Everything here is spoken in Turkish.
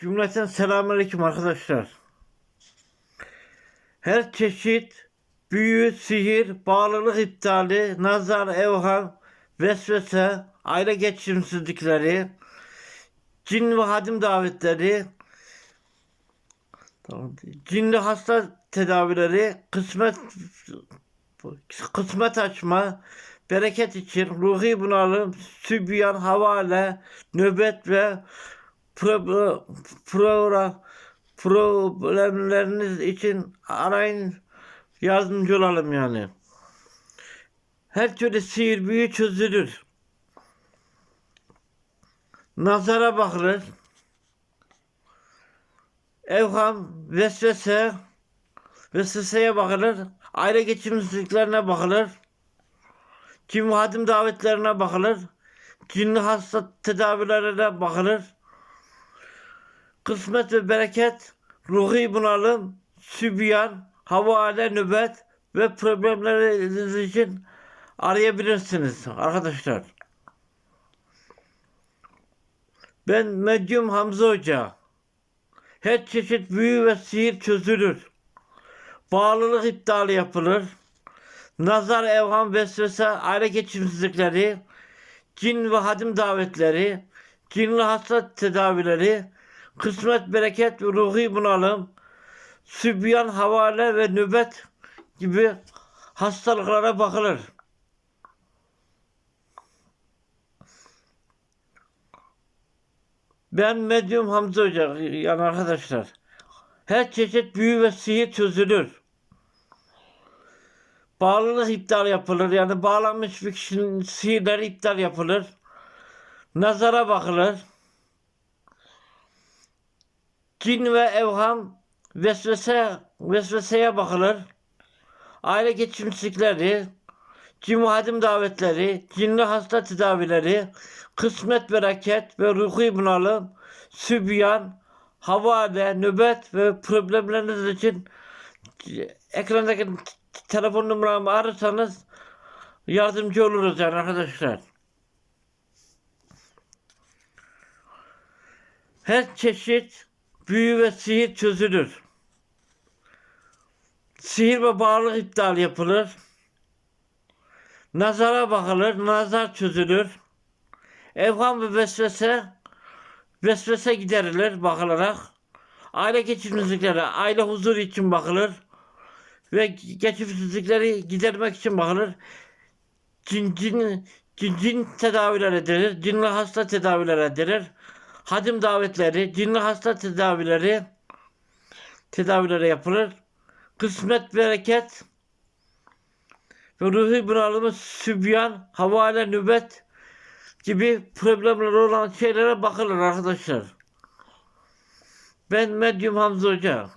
Cümleten selamünaleyküm arkadaşlar. Her çeşit büyü, sihir, bağlılık iptali, nazar, evham, vesvese, aile geçimsizlikleri, cin ve hadim davetleri, cinli hasta tedavileri, kısmet kısmet açma, bereket için, ruhi bunalım, sübyan, havale, nöbet ve pro, pro, problemleriniz için arayın yardımcı olalım yani. Her türlü sihir büyü çözülür. Nazara bakılır. Evham, vesvese, vesveseye bakılır. Aile geçimsizliklerine bakılır. Kim hadim davetlerine bakılır. Cinli hasta tedavilerine bakılır. Kısmet ve bereket, ruhi bunalım, sübyan, havale, nöbet ve problemleriniz için arayabilirsiniz arkadaşlar. Ben Medyum Hamza Hoca. Her çeşit büyü ve sihir çözülür. Bağlılık iptali yapılır. Nazar, evham, vesvese, aile geçimsizlikleri, cin ve hadim davetleri, cinli hasta tedavileri, kısmet, bereket ruhi bunalım, sübyan, havale ve nöbet gibi hastalıklara bakılır. Ben medyum Hamza Hoca yani arkadaşlar. Her çeşit büyü ve sihir çözülür. Bağlılık iptal yapılır. Yani bağlanmış bir kişinin sihirleri iptal yapılır. Nazara bakılır. Cin ve evham vesvese vesveseye bakılır. Aile geçimsizlikleri, cin hadim davetleri, cinli hasta tedavileri, kısmet bereket ve ruhi bunalım, sübyan, havale, nöbet ve problemleriniz için ekrandaki telefon numaramı ararsanız yardımcı oluruz yani arkadaşlar. Her çeşit büyü ve sihir çözülür. Sihir ve bağlılık iptal yapılır. Nazara bakılır, nazar çözülür. Evham ve vesvese, vesvese giderilir bakılarak. Aile geçimsizlikleri, aile huzuru için bakılır. Ve geçimsizlikleri gidermek için bakılır. Cin, cin, cin, cin tedaviler edilir. Cinli hasta tedaviler edilir. Hadim davetleri, cinli hasta tedavileri tedavilere yapılır. Kısmet, bereket ve ruhi bunalımı, sübyan, havale, nübet gibi problemler olan şeylere bakılır arkadaşlar. Ben Medyum Hamza Hoca.